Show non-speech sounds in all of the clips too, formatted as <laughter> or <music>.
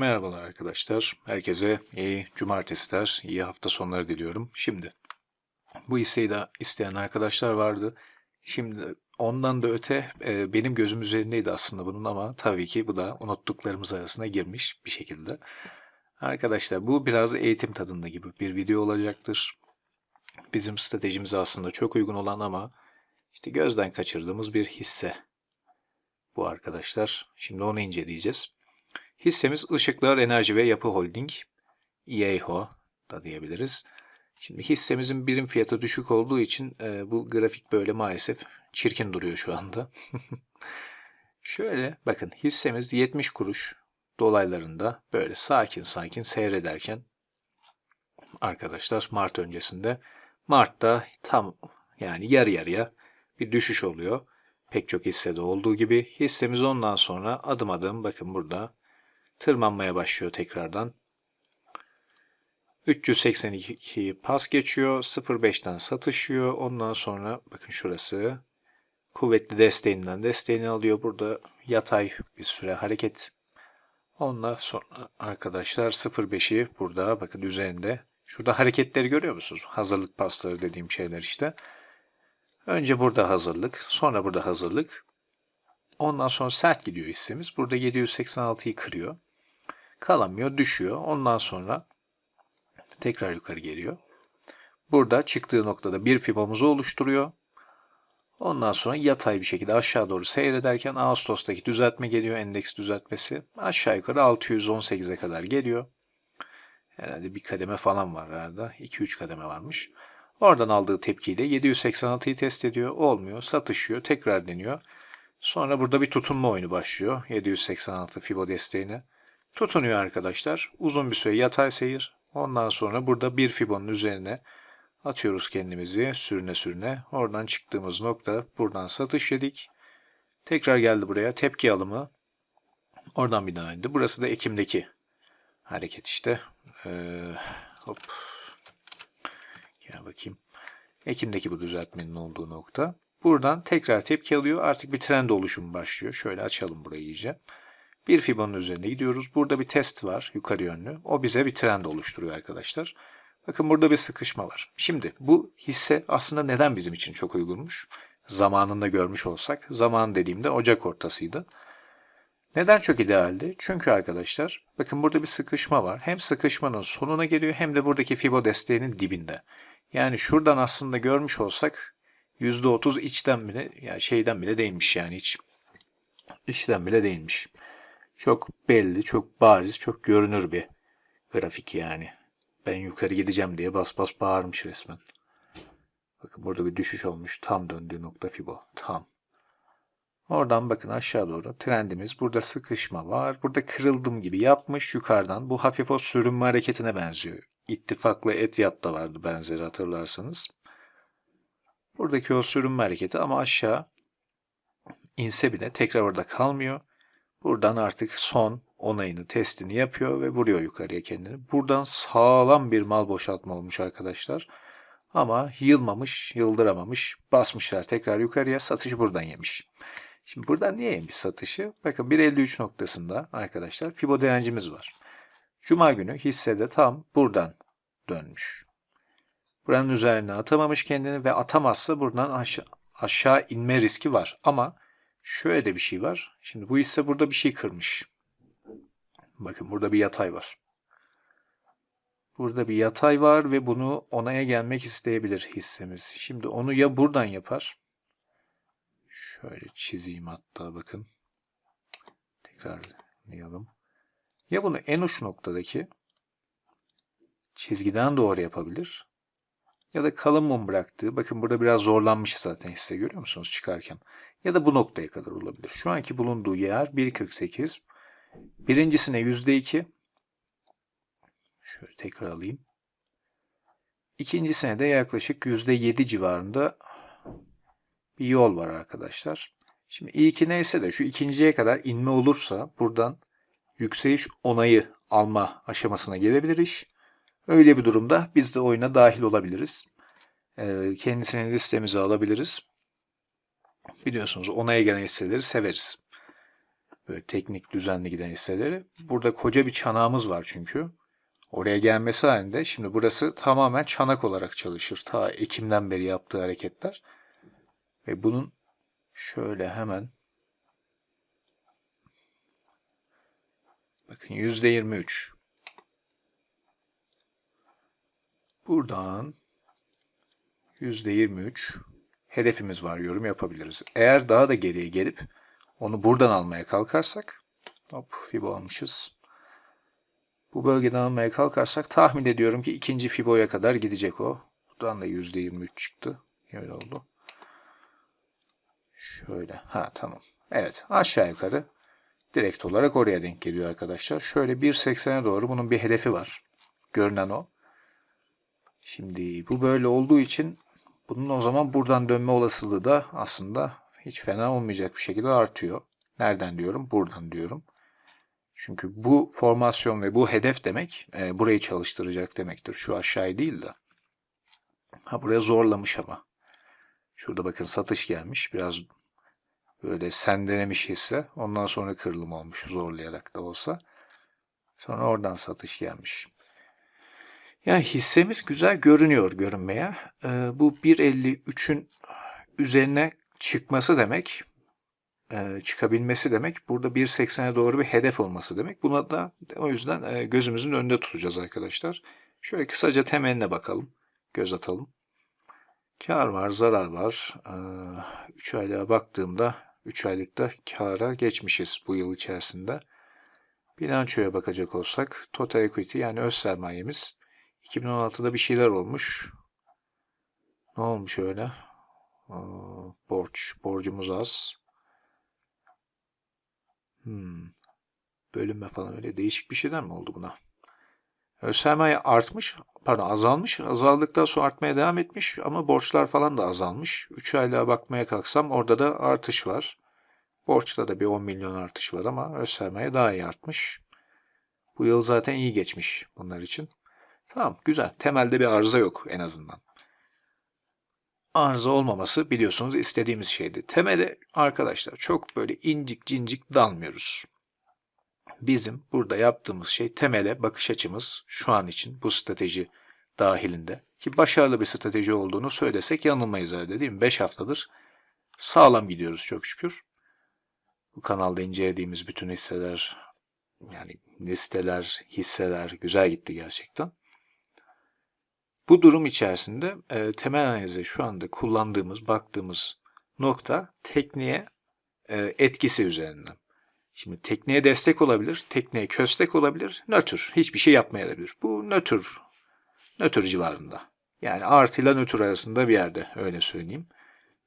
Merhabalar arkadaşlar. Herkese iyi cumartesiler, iyi hafta sonları diliyorum. Şimdi bu hisseyi de isteyen arkadaşlar vardı. Şimdi ondan da öte e, benim gözüm üzerindeydi aslında bunun ama tabii ki bu da unuttuklarımız arasına girmiş bir şekilde. Arkadaşlar bu biraz eğitim tadında gibi bir video olacaktır. Bizim stratejimize aslında çok uygun olan ama işte gözden kaçırdığımız bir hisse bu arkadaşlar. Şimdi onu inceleyeceğiz. Hissemiz Işıklar Enerji ve Yapı Holding. İEHO da diyebiliriz. Şimdi hissemizin birim fiyatı düşük olduğu için e, bu grafik böyle maalesef çirkin duruyor şu anda. <laughs> Şöyle bakın hissemiz 70 kuruş dolaylarında böyle sakin sakin seyrederken arkadaşlar Mart öncesinde Mart'ta tam yani yarı yarıya bir düşüş oluyor. Pek çok hissede olduğu gibi hissemiz ondan sonra adım adım bakın burada tırmanmaya başlıyor tekrardan. 382 pas geçiyor. 0.5'ten satışıyor. Ondan sonra bakın şurası kuvvetli desteğinden desteğini alıyor. Burada yatay bir süre hareket. Ondan sonra arkadaşlar 0.5'i burada bakın üzerinde. Şurada hareketleri görüyor musunuz? Hazırlık pasları dediğim şeyler işte. Önce burada hazırlık, sonra burada hazırlık. Ondan sonra sert gidiyor hissemiz. Burada 786'yı kırıyor. Kalamıyor, düşüyor. Ondan sonra tekrar yukarı geliyor. Burada çıktığı noktada bir fibomuzu oluşturuyor. Ondan sonra yatay bir şekilde aşağı doğru seyrederken Ağustos'taki düzeltme geliyor. Endeks düzeltmesi. Aşağı yukarı 618'e kadar geliyor. Herhalde bir kademe falan var arada. 2-3 kademe varmış. Oradan aldığı tepkiyle 786'yı test ediyor. Olmuyor. Satışıyor. Tekrar deniyor. Sonra burada bir tutunma oyunu başlıyor. 786 Fibo desteğine. Tutunuyor arkadaşlar. Uzun bir süre yatay seyir. Ondan sonra burada bir Fibo'nun üzerine atıyoruz kendimizi sürüne sürüne. Oradan çıktığımız nokta buradan satış yedik. Tekrar geldi buraya tepki alımı. Oradan bir daha indi. Burası da Ekim'deki hareket işte. Ee, hop. Gel bakayım. Ekim'deki bu düzeltmenin olduğu nokta. Buradan tekrar tepki alıyor. Artık bir trend oluşumu başlıyor. Şöyle açalım burayı iyice. Bir Fibon'un üzerinde gidiyoruz. Burada bir test var yukarı yönlü. O bize bir trend oluşturuyor arkadaşlar. Bakın burada bir sıkışma var. Şimdi bu hisse aslında neden bizim için çok uygunmuş? Zamanında görmüş olsak. Zaman dediğimde Ocak ortasıydı. Neden çok idealdi? Çünkü arkadaşlar bakın burada bir sıkışma var. Hem sıkışmanın sonuna geliyor hem de buradaki Fibo desteğinin dibinde. Yani şuradan aslında görmüş olsak %30 içten bile yani şeyden bile değilmiş yani hiç içten bile değilmiş. Çok belli, çok bariz, çok görünür bir grafik yani. Ben yukarı gideceğim diye bas bas bağırmış resmen. Bakın burada bir düşüş olmuş. Tam döndüğü nokta Fibo. Tam. Oradan bakın aşağı doğru trendimiz. Burada sıkışma var. Burada kırıldım gibi yapmış yukarıdan. Bu hafif o sürünme hareketine benziyor. İttifakla Etiyat da vardı benzeri hatırlarsanız. Buradaki o sürünme hareketi ama aşağı inse bile tekrar orada kalmıyor. Buradan artık son onayını, testini yapıyor ve vuruyor yukarıya kendini. Buradan sağlam bir mal boşaltma olmuş arkadaşlar. Ama yılmamış, yıldıramamış. Basmışlar tekrar yukarıya. Satışı buradan yemiş. Şimdi buradan niye yemiş satışı? Bakın 1.53 noktasında arkadaşlar Fibo direncimiz var. Cuma günü hissede tam buradan dönmüş. Buranın üzerine atamamış kendini ve atamazsa buradan aşağı, aşağı inme riski var. Ama şöyle de bir şey var. Şimdi bu hisse burada bir şey kırmış. Bakın burada bir yatay var. Burada bir yatay var ve bunu onaya gelmek isteyebilir hissemiz. Şimdi onu ya buradan yapar. Şöyle çizeyim hatta bakın. Tekrarlayalım. Ya bunu en uç noktadaki çizgiden doğru yapabilir. Ya da kalın mum bıraktığı. Bakın burada biraz zorlanmış zaten hisse görüyor musunuz çıkarken. Ya da bu noktaya kadar olabilir. Şu anki bulunduğu yer 1.48. Birincisine %2. Şöyle tekrar alayım. İkincisine de yaklaşık %7 civarında bir yol var arkadaşlar. Şimdi ilki neyse de şu ikinciye kadar inme olursa buradan yükseliş onayı alma aşamasına gelebilir iş. Öyle bir durumda biz de oyuna dahil olabiliriz. Ee, kendisini listemize alabiliriz. Biliyorsunuz onaya gelen hisseleri severiz. Böyle teknik düzenli giden hisseleri. Burada koca bir çanağımız var çünkü. Oraya gelmesi halinde şimdi burası tamamen çanak olarak çalışır. Ta Ekim'den beri yaptığı hareketler. Ve bunun şöyle hemen bakın %23 buradan %23 hedefimiz var yorum yapabiliriz. Eğer daha da geriye gelip onu buradan almaya kalkarsak hop Fibo almışız. Bu bölgeden almaya kalkarsak tahmin ediyorum ki ikinci Fibo'ya kadar gidecek o. Buradan da %23 çıktı. Öyle oldu. Şöyle. Ha tamam. Evet aşağı yukarı direkt olarak oraya denk geliyor arkadaşlar. Şöyle 1.80'e doğru bunun bir hedefi var. Görünen o. Şimdi bu böyle olduğu için bunun o zaman buradan dönme olasılığı da aslında hiç fena olmayacak bir şekilde artıyor. Nereden diyorum? Buradan diyorum. Çünkü bu formasyon ve bu hedef demek e, burayı çalıştıracak demektir. Şu aşağıyı değil de. Ha buraya zorlamış ama. Şurada bakın satış gelmiş. Biraz böyle sendenemiş hisse. Ondan sonra kırılım olmuş zorlayarak da olsa. Sonra oradan satış gelmiş. Yani hissemiz güzel görünüyor görünmeye. Ee, bu 1.53'ün üzerine çıkması demek, e, çıkabilmesi demek, burada 1.80'e doğru bir hedef olması demek. Buna da o yüzden e, gözümüzün önünde tutacağız arkadaşlar. Şöyle kısaca temeline bakalım, göz atalım. Kar var, zarar var. 3 aylığa baktığımda 3 aylıkta kara geçmişiz bu yıl içerisinde. Bilançoya bakacak olsak total equity yani öz sermayemiz 2016'da bir şeyler olmuş. Ne olmuş öyle? Borç. Borcumuz az. Hmm. Bölünme falan öyle değişik bir şeyler mi oldu buna? Sermaye artmış, pardon azalmış. Azaldıktan sonra artmaya devam etmiş ama borçlar falan da azalmış. 3 aylığa bakmaya kalksam orada da artış var. Borçta da bir 10 milyon artış var ama öz sermaye daha iyi artmış. Bu yıl zaten iyi geçmiş bunlar için. Tamam güzel. Temelde bir arıza yok en azından. Arıza olmaması biliyorsunuz istediğimiz şeydi. Temele arkadaşlar çok böyle incik cincik dalmıyoruz. Bizim burada yaptığımız şey temele bakış açımız şu an için bu strateji dahilinde. Ki başarılı bir strateji olduğunu söylesek yanılmayız herhalde değil mi? 5 haftadır sağlam gidiyoruz çok şükür. Bu kanalda incelediğimiz bütün hisseler yani listeler, hisseler güzel gitti gerçekten. Bu durum içerisinde e, temel analize şu anda kullandığımız, baktığımız nokta tekniğe e, etkisi üzerinden. Şimdi tekniğe destek olabilir, tekniğe köstek olabilir, nötr. Hiçbir şey yapmayabilir. Bu nötr, nötr civarında. Yani artı ile nötr arasında bir yerde öyle söyleyeyim.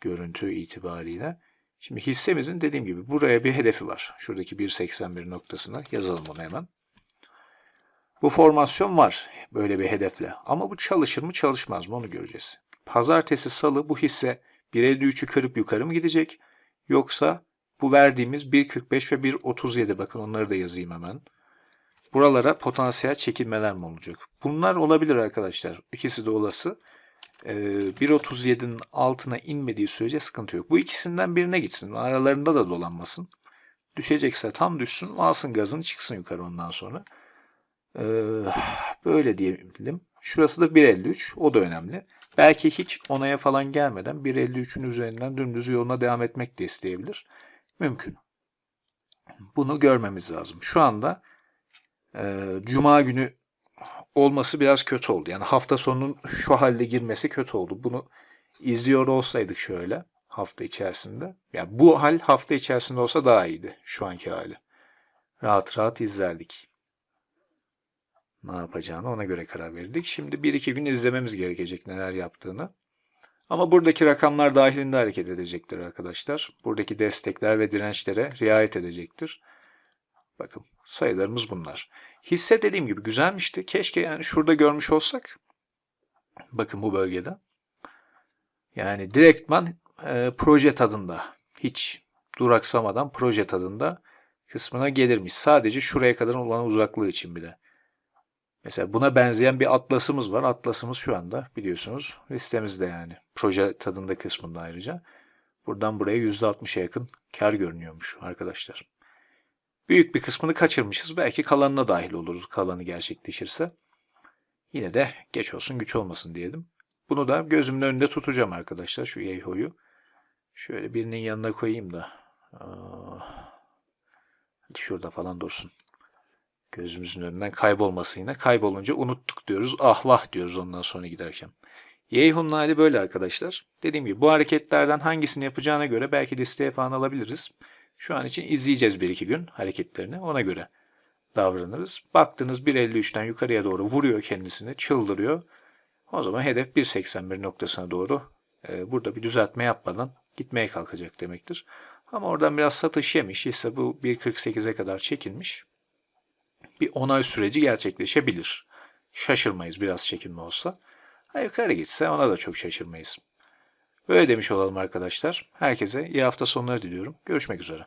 Görüntü itibariyle. Şimdi hissemizin dediğim gibi buraya bir hedefi var. Şuradaki 1.81 noktasına yazalım onu hemen. Bu formasyon var böyle bir hedefle. Ama bu çalışır mı çalışmaz mı onu göreceğiz. Pazartesi salı bu hisse 1.53'ü kırıp yukarı mı gidecek? Yoksa bu verdiğimiz 1.45 ve 1.37 bakın onları da yazayım hemen. Buralara potansiyel çekilmeler mi olacak? Bunlar olabilir arkadaşlar. İkisi de olası. Ee, 1.37'nin altına inmediği sürece sıkıntı yok. Bu ikisinden birine gitsin. Aralarında da dolanmasın. Düşecekse tam düşsün. Alsın gazını çıksın yukarı ondan sonra. Ee, böyle diyelim. Şurası da 1.53. O da önemli. Belki hiç onaya falan gelmeden 1.53'ün üzerinden dümdüz yoluna devam etmek de isteyebilir. Mümkün. Bunu görmemiz lazım. Şu anda e, Cuma günü olması biraz kötü oldu. Yani hafta sonunun şu halde girmesi kötü oldu. Bunu izliyor olsaydık şöyle hafta içerisinde. Yani bu hal hafta içerisinde olsa daha iyiydi şu anki hali. Rahat rahat izlerdik. Ne yapacağını ona göre karar verdik. Şimdi 1-2 gün izlememiz gerekecek neler yaptığını. Ama buradaki rakamlar dahilinde hareket edecektir arkadaşlar. Buradaki destekler ve dirençlere riayet edecektir. Bakın sayılarımız bunlar. Hisse dediğim gibi güzelmişti. Keşke yani şurada görmüş olsak. Bakın bu bölgede. Yani direktman e, proje tadında. Hiç duraksamadan proje tadında kısmına gelirmiş. Sadece şuraya kadar olan uzaklığı için bile. Mesela buna benzeyen bir atlasımız var. Atlasımız şu anda biliyorsunuz listemizde yani. Proje tadında kısmında ayrıca. Buradan buraya %60'a yakın kar görünüyormuş arkadaşlar. Büyük bir kısmını kaçırmışız. Belki kalanına dahil oluruz kalanı gerçekleşirse. Yine de geç olsun güç olmasın diyelim. Bunu da gözümün önünde tutacağım arkadaşlar şu Yeyho'yu. Şöyle birinin yanına koyayım da. Aa, şurada falan dursun. Gözümüzün önünden kaybolması yine. Kaybolunca unuttuk diyoruz. Ah vah diyoruz ondan sonra giderken. Yeyhun'un hali böyle arkadaşlar. Dediğim gibi bu hareketlerden hangisini yapacağına göre belki listeye falan alabiliriz. Şu an için izleyeceğiz bir iki gün hareketlerini. Ona göre davranırız. Baktınız 1.53'ten yukarıya doğru vuruyor kendisini, çıldırıyor. O zaman hedef 1.81 noktasına doğru e, burada bir düzeltme yapmadan gitmeye kalkacak demektir. Ama oradan biraz satış yemiş ise bu 1.48'e kadar çekilmiş. Bir onay süreci gerçekleşebilir. Şaşırmayız biraz çekilme olsa. Ha yukarı gitse ona da çok şaşırmayız. Böyle demiş olalım arkadaşlar. Herkese iyi hafta sonları diliyorum. Görüşmek üzere.